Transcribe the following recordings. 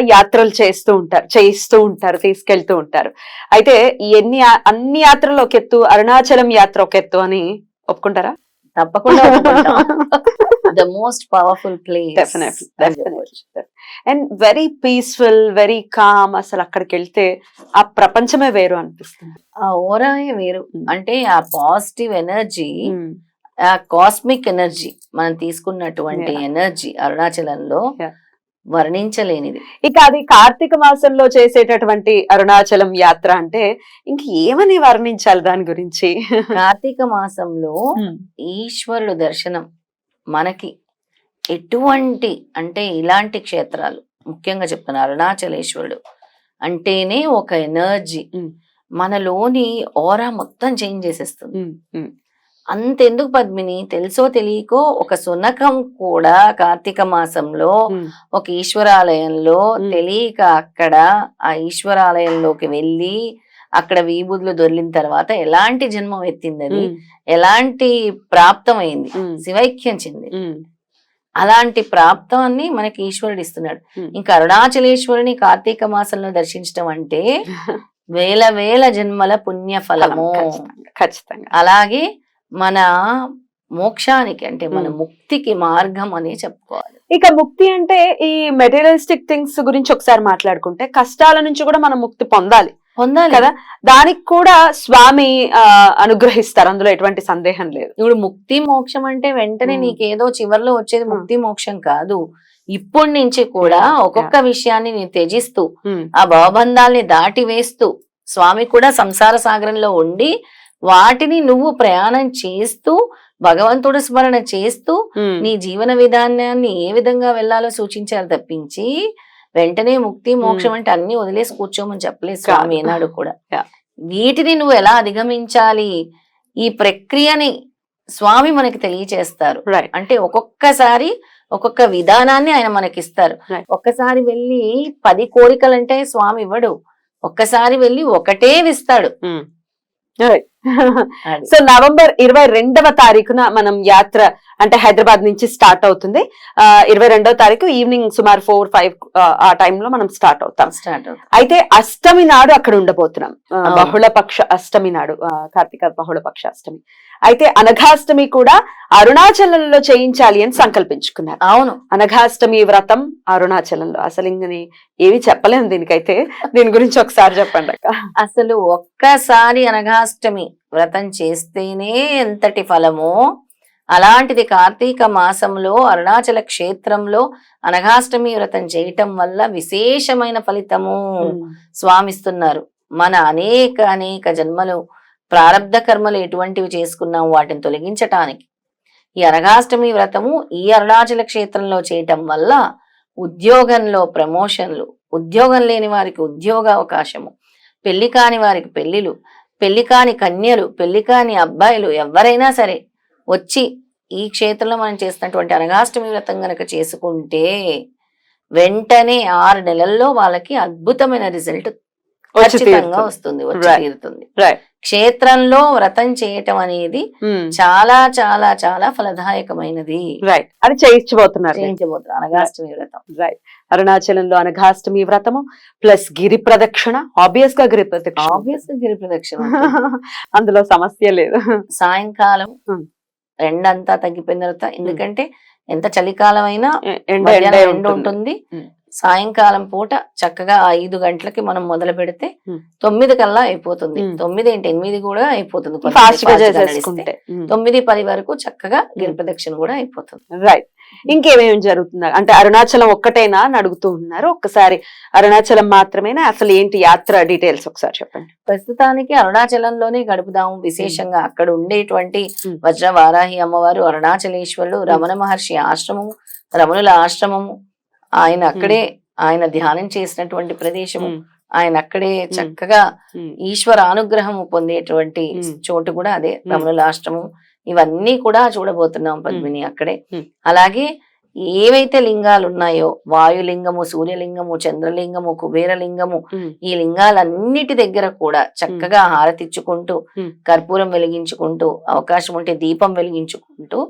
యాత్రలు చేస్తూ ఉంటారు చేయిస్తూ ఉంటారు తీసుకెళ్తూ ఉంటారు. అయితే ఎన్ని అన్ని యాత్రలు ఒక ఎత్తు అరుణాచలం యాత్ర ఒక ఎత్తు అని ఒప్పుకుంటారా? తప్పకుండా the most powerful place and very peaceful very calm అసలు అక్కడికి వెళ్తే ఆ ప్రపంచమే వేరు అనిపిస్తుంది. ఆ ఓరాయే వేరు. Mm. అంటే ఆ పాజిటివ్ ఎనర్జీ ఆ కాస్మిక్ ఎనర్జీ మనం తీసుకున్నటువంటి. ఎనర్జీ అరుణాచలంలో. వర్ణించలేనిది. ఇక అది కార్తీక మాసంలో చేసేటటువంటి అరుణాచలం యాత్ర అంటే ఇంక ఏమని వర్ణించాలి దాని గురించి? కార్తీక మాసంలో ఈశ్వరుడు దర్శనం మనకి ఎటువంటి అంటే ఇలాంటి క్షేత్రాలు ముఖ్యంగా చెప్తున్నా అరుణాచలేశ్వరుడు అంటేనే ఒక ఎనర్జీ. మనలోని ఓరా మొత్తం చేంజ్ చేసేస్తుంది. అంతెందుకు పద్మిని? తెలుసో తెలియకో ఒక సునకం కూడా కార్తీక మాసంలో ఒక ఈశ్వరాలయంలో. తెలియక అక్కడ ఆ ఈశ్వరాలయంలోకి వెళ్ళి అక్కడ వీబుద్లు దొరికిన తర్వాత ఎలాంటి జన్మం ఎత్తింది అది ఉమ్, ఎలాంటి ప్రాప్తమైంది శివైక్యం చెందింది. ఉమ్, అలాంటి ప్రాప్తాన్ని మనకి ఈశ్వరుడు ఇస్తున్నాడు. ఇంకా అరుణాచలేశ్వరుని కార్తీక మాసంలో దర్శించడం అంటే వేల వేల జన్మల పుణ్య ఫలము ఖచ్చితంగా. అలాగే మన మోక్షానికి అంటే మన. ముక్తికి మార్గం అని చెప్పుకోవాలి. ఇక ముక్తి అంటే ఈ మెటీరియలిస్టిక్ థింగ్స్ గురించి ఒకసారి మాట్లాడుకుంటే కష్టాల నుంచి కూడా మనం ముక్తి పొందాలి. పొందాలి. కదా? దానికి కూడా స్వామి ఆ, అనుగ్రహిస్తారు. అందులో ఎటువంటి సందేహం లేదు. ఇప్పుడు ముక్తి మోక్షం అంటే వెంటనే. నీకేదో చివర్లో వచ్చేది. ముక్తి మోక్షం కాదు. ఇప్పటి నుంచి కూడా ఒక్కొక్క విషయాన్ని నేను త్యజిస్తూ ఆ భవబంధాల్ని దాటి వేస్తూ స్వామి కూడా సంసార సాగరంలో ఉండి వాటిని నువ్వు ప్రయాణం చేస్తూ భగవంతుడు స్మరణ చేస్తూ నీ జీవన విధానాన్ని ఏ విధంగా వెళ్ళాలో సూచించారు తప్పించి వెంటనే ముక్తి మోక్షం అంటే అన్ని వదిలేసి కూర్చోమని చెప్పలేదు స్వామి. ఏనాడు కూడా. వీటిని నువ్వు ఎలా అధిగమించాలి ఈ ప్రక్రియని స్వామి మనకి తెలియచేస్తారు. అంటే ఒక్కొక్కసారి ఒక్కొక్క విధానాన్ని ఆయన మనకిస్తారు. ఒక్కసారి వెళ్ళి పది కోరికలంటే స్వామి ఇవ్వడు ఒక్కసారి వెళ్ళి ఒకటే ఇస్తాడు. సో నవంబర్ ఇరవై రెండవ తారీఖున మనం యాత్ర అంటే హైదరాబాద్ నుంచి స్టార్ట్ అవుతుంది. ఆ, ఇరవై రెండవ తారీఖు ఈవినింగ్ సుమారు ఫోర్ ఫైవ్ ఆ టైంలో మనం స్టార్ట్ అవుతాం. స్టార్ట్ అయితే అష్టమి నాడు అక్కడ ఉండబోతున్నాం. బహుళపక్ష అష్టమి నాడు కార్తీక బహుళపక్ష అష్టమి. అయితే అనఘాష్టమి కూడా అరుణాచలంలో చేయించాలి అని సంకల్పించుకున్నారు. అవును. అనఘాష్టమి వ్రతం అరుణాచలంలో. అసలు ఇంక నీ ఏవి చెప్పలేము దీనికైతే. దీని గురించి ఒకసారి చెప్పండి అక్క. అసలు ఒక్కసారి అనఘాష్టమి వ్రతం చేస్తేనే ఎంతటి ఫలమో అలాంటిది కార్తీక మాసంలో అరుణాచల క్షేత్రంలో అనఘాష్టమి వ్రతం చేయటం వల్ల విశేషమైన ఫలితము స్వామిస్తున్నారు. మన అనేక అనేక జన్మలు ప్రారంధ కర్మలు ఎటువంటివి చేసుకున్నాం వాటిని తొలగించటానికి. ఈ అరగాష్టమి వ్రతము ఈ అరుణాచల క్షేత్రంలో చేయటం వల్ల ఉద్యోగంలో ప్రమోషన్లు ఉద్యోగం లేని వారికి ఉద్యోగ అవకాశము పెళ్ళి కాని వారికి పెళ్ళిలు పెళ్ళి కాని కన్యలు పెళ్ళి కాని అబ్బాయిలు ఎవరైనా సరే వచ్చి ఈ క్షేత్రంలో మనం చేసినటువంటి అనగాష్టమి వ్రతం గనక చేసుకుంటే వెంటనే ఆరు నెలల్లో వాళ్ళకి అద్భుతమైన రిజల్ట్ ఖచ్చితంగా. వస్తుంది వచ్చి. తీరుతుంది. క్షేత్రంలో వ్రతం చేయటం అనేది ఉమ్. చాలా చాలా చాలా ఫలదాయకమైనది రైట్ అది చేయించబోతున్నారు చేయించబోతున్నారు అనగాష్టమి వ్రతం రైట్ అరుణాచలంలో అనఘాష్టమి వ్రతము ప్లస్ గిరి ప్రదక్షిణ ఆబ్వియస్గా గిరి ప్రదక్షిణ ఆబ్వియస్ గిరి ప్రదక్షిణ. అందులో సమస్య లేదు సాయంకాలం Hmm. ఎండంతా తగ్గిపోయిన తర్వాత ఎందుకంటే ఎంత చలికాలం అయినా ఎండ ఉంటుంది Hmm. సాయంకాలం పూట చక్కగా ఐదు గంటలకి మనం మొదలు పెడితే. తొమ్మిది కల్లా అయిపోతుంది. తొమ్మిది ఏంటి ఎనిమిది కూడా అయిపోతుంది. తొమ్మిది పది వరకు చక్కగా గిరి ప్రదక్షిణ కూడా అయిపోతుంది. రైట్ ఇంకేమేమి జరుగుతుంది? అంటే అరుణాచలం ఒక్కటేనా అని అడుగుతూ ఉన్నారు. ఒక్కసారి అరుణాచలం మాత్రమేనా? అసలు ఏంటి యాత్ర డీటెయిల్స్ ఒకసారి చెప్పండి. ప్రస్తుతానికి అరుణాచలంలోనే గడుపుదాము. విశేషంగా అక్కడ ఉండేటువంటి Hmm. వజ్ర వారాహి అమ్మవారు అరుణాచలేశ్వరుడు రమణ మహర్షి ఆశ్రమము రమణుల ఆశ్రమము ఆయన అక్కడే ఆయన ధ్యానం చేసినటువంటి ప్రదేశము ఆయన అక్కడే చక్కగా ఈశ్వర అనుగ్రహం పొందేటువంటి. చోటు కూడా అదే. రమణుల ఆశ్రమం ఇవన్నీ కూడా చూడబోతున్నాం పద్మిని అక్కడే. అలాగే ఏవైతే లింగాలు ఉన్నాయో వాయులింగము సూర్యలింగము చంద్రలింగము కుబేరలింగము ఈ లింగాలన్నిటి దగ్గర కూడా చక్కగా హారతిచ్చుకుంటూ. కర్పూరం వెలిగించుకుంటూ అవకాశం ఉంటే దీపం వెలిగించుకుంటూ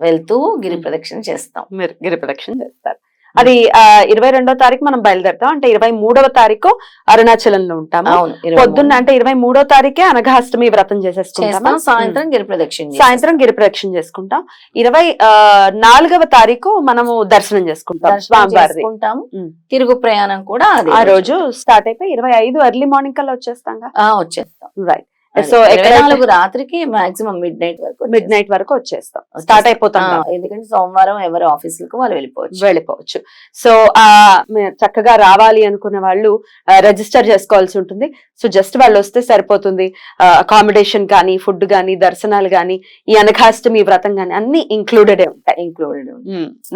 వెళ్తూ గిరి. ప్రదక్షిణ చేస్తాం. మీరు గిరి ప్రదక్షిణ చేస్తారు. అది ఇరవై రెండో తారీఖు మనం బయలుదేరుతాం. అంటే ఇరవై మూడవ తారీఖు అరుణాచలంలో ఉంటాము. ఇరవై పొద్దున్న. అంటే ఇరవై మూడో తారీఖే అనఘాష్టమి వ్రతం చేసేసుకుంటాం సాయంత్రం గిరి ప్రదక్షిణ. సాయంత్రం గిరి ప్రదక్షిణ చేసుకుంటాం. ఇరవై నాలుగవ తారీఖు మనము దర్శనం చేసుకుంటాం. ఉమ్. తిరుగు ప్రయాణం కూడా ఆ రోజు స్టార్ట్ అయిపోయి ఇరవై ఐదు ఎర్లీ మార్నింగ్ కల్లా వచ్చేస్తాం వచ్చేస్తాం. రైట్. సో నాలుగు రాత్రికి మాక్సిమం మిడ్ నైట్ వరకు మిడ్ నైట్ వరకు వచ్చేస్తాం. స్టార్ట్ అయిపోతాం. ఎందుకంటే సోమవారం ఎవరి ఆఫీసులకు వాళ్ళు వెళ్ళిపోవచ్చు. వెళ్ళిపోవచ్చు. సో ఆ చక్కగా రావాలి అనుకున్న వాళ్ళు రిజిస్టర్ చేసుకోవాల్సి ఉంటుంది. సో జస్ట్ వాళ్ళు వస్తే సరిపోతుంది. అకామిడేషన్ కానీ ఫుడ్ కానీ దర్శనాలు కానీ ఈ అనఘాష్టమి వ్రతం కానీ అన్ని ఇంక్లూడెడ్ ఉంటాయి. ఇంక్లూడెడ్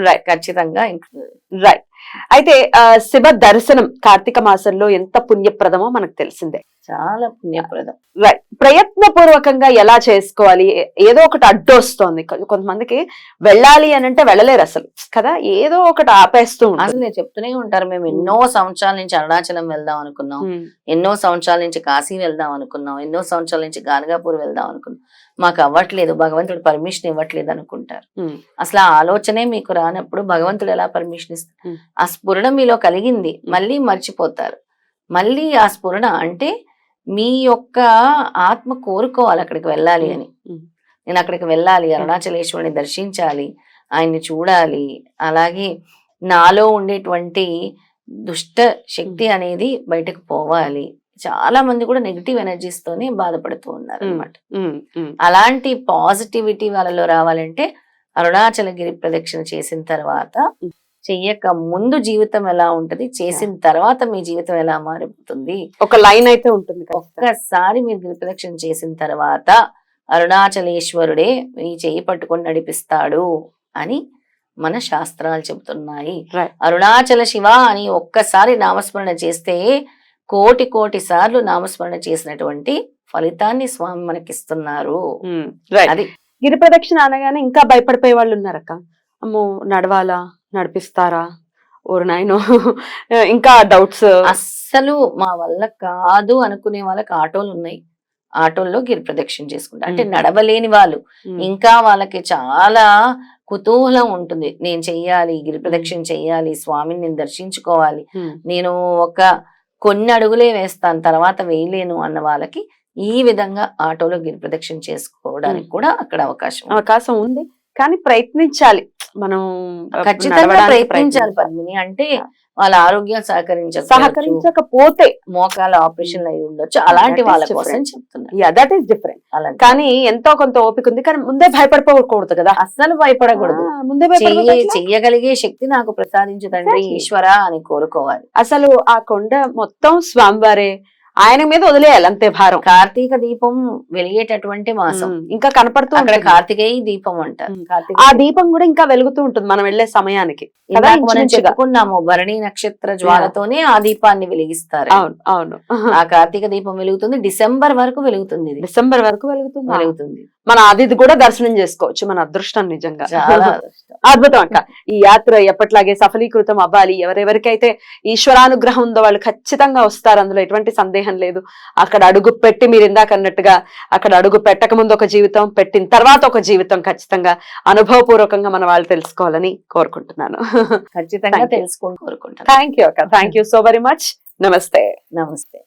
రైట్ ఖచ్చితంగా included. రైట్ అయితే శివ దర్శనం కార్తీక మాసంలో ఎంత పుణ్యప్రదమో మనకు తెలిసిందే. చాలా పుణ్యప్రదం. రైట్ ప్రయత్నపూర్వకంగా ఎలా చేసుకోవాలి? ఏదో ఒకటి అడ్డు వస్తోంది కొ- కొంతమందికి వెళ్ళాలి అని అంటే వెళ్ళలేరు అసలు కదా? ఏదో ఒకటి ఆపేస్తూ నేను చెప్తూనే ఉంటారు మేము ఎన్నో సంవత్సరాల నుంచి అరుణాచలం వెళ్దాం అనుకున్నాం. ఉమ్, ఎన్నో సంవత్సరాల నుంచి కాశీ వెళ్దాం అనుకున్నాం. ఎన్నో సంవత్సరాల నుంచి గానగాపూర్ వెళ్దాం అనుకున్నాం. మాకు అవ్వట్లేదు భగవంతుడు పర్మిషన్ ఇవ్వట్లేదు అనుకుంటారు. అసలు ఆ ఆలోచనే మీకు రానప్పుడు భగవంతుడు ఎలా పర్మిషన్ ఇస్తారు. ఆ స్ఫురణ మీలో కలిగింది మళ్ళీ మర్చిపోతారు. మళ్ళీ ఆ స్ఫురణ అంటే మీ యొక్క ఆత్మ కోరుకోవాలి అక్కడికి వెళ్ళాలి అని. నేను అక్కడికి వెళ్ళాలి అరుణాచలేశ్వరుని దర్శించాలి ఆయన్ని చూడాలి. అలాగే నాలో ఉండేటువంటి దుష్ట శక్తి అనేది బయటకు పోవాలి. చాలా మంది కూడా నెగిటివ్ ఎనర్జీస్ తోనే బాధపడుతూ ఉన్నారు. అనమాట అలాంటి పాజిటివిటీ వాళ్ళలో రావాలంటే అరుణాచల గిరి ప్రదక్షిణ చేసిన తర్వాత. చెయ్యక ముందు జీవితం ఎలా ఉంటది చేసిన తర్వాత మీ జీవితం ఎలా మారిపోతుంది ఒక లైన్ అయితే ఉంటుంది ఒక్కసారి మీరు గిరి ప్రదక్షిణ చేసిన తర్వాత అరుణాచలేశ్వరుడే మీ చెయ్యి పట్టుకొని నడిపిస్తాడు అని మన శాస్త్రాలు చెబుతున్నాయి. అరుణాచల శివ అని ఒక్కసారి నామస్మరణ చేస్తే కోటి కోటి సార్లు నామస్మరణ చేసినటువంటి ఫలితాన్ని స్వామి మనకిస్తున్నారు. రైట్ అది గిరి ప్రదక్షిణ అనగానే ఇంకా భయపడిపోయే వాళ్ళు ఉన్నారక్క. అమ్మో నడవాలా? నడిపిస్తారా? ఓరు నాయనో ఇంకా డౌట్స్ అస్సలు మా వల్ల కాదు అనుకునే వాళ్ళకి ఆటోలు ఉన్నాయి. ఆటోల్లో గిరి ప్రదక్షిణ చేసుకుంటారు అంటే మ్మ్. నడవలేని వాళ్ళు. ఇంకా వాళ్ళకి చాలా కుతూహలం ఉంటుంది. నేను చెయ్యాలి గిరి ప్రదక్షిణ చెయ్యాలి స్వామిని నేను దర్శించుకోవాలి. నేను ఒక కొన్ని అడుగులే వేస్తాను తర్వాత వేయలేను అన్న వాళ్ళకి ఈ విధంగా ఆటోలో గిరి ప్రదక్షిణ చేసుకోవడానికి కూడా అక్కడ అవకాశం. అవకాశం ఉంది. కానీ ప్రయత్నించాలి. మనం ఖచ్చితంగా ప్రయత్నించాలి పద్మిని. అంటే వాళ్ళ ఆరోగ్యం సహకరించ సహకరించకపోతే మోకాల ఆపరేషన్ అయి ఉండొచ్చు. అలాంటి వాళ్ళ కోసం. చెప్తున్నారు దట్ ఈస్ డిఫరెంట్ కానీ ఎంతో కొంత ఓపిక ఉంది. కానీ ముందే భయపడిపోకూడదు కదా. అస్సలు భయపడకూడదు. ఆ, ముందే? చెయ్యగలిగే శక్తి నాకు ప్రసాదించు తండ్రి Exactly. ఈశ్వర అని కోరుకోవాలి. అసలు ఆ కొండ మొత్తం స్వామివారే. ఆయన మీద వదిలేయాలి అంతే భారం. కార్తీక దీపం వెలిగేటటువంటి మాసం. ఇంకా కనపడుతూ అక్కడ. కార్తికేయ దీపం. కార్తీక ఆ దీపం. కూడా ఇంకా వెలుగుతూ ఉంటుంది మనం వెళ్ళే సమయానికి. మనం. చెప్పుకున్నాము భరణి నక్షత్ర జ్వాలతోనే ఆ దీపాన్ని వెలిగిస్తారు. అవును అవును. ఆ కార్తీక దీపం వెలుగుతుంది డిసెంబర్ వరకు వెలుగుతుంది డిసెంబర్ వరకు వెలుగుతుంది. వెలుగుతుంది. మన అది కూడా దర్శనం చేసుకోవచ్చు మన అదృష్టం నిజంగా. అద్భుతం అక్క. ఈ యాత్ర ఎప్పట్లాగే సఫలీకృతం అవ్వాలి. ఎవరెవరికైతే ఈశ్వరానుగ్రహం ఉందో వాళ్ళు ఖచ్చితంగా వస్తారు. అందులో ఎటువంటి సందేహం లేదు. అక్కడ అడుగు పెట్టి మీరు ఇందాక అన్నట్టుగా అక్కడ అడుగు పెట్టక ముందు ఒక జీవితం పెట్టిన తర్వాత ఒక జీవితం ఖచ్చితంగా అనుభవపూర్వకంగా మన వాళ్ళు తెలుసుకోవాలని కోరుకుంటున్నాను. ఖచ్చితంగా Thank you. తెలుసుకొని కోరుకుంటాను థ్యాంక్ యూ అక్క. Thank you so very much నమస్తే. నమస్తే.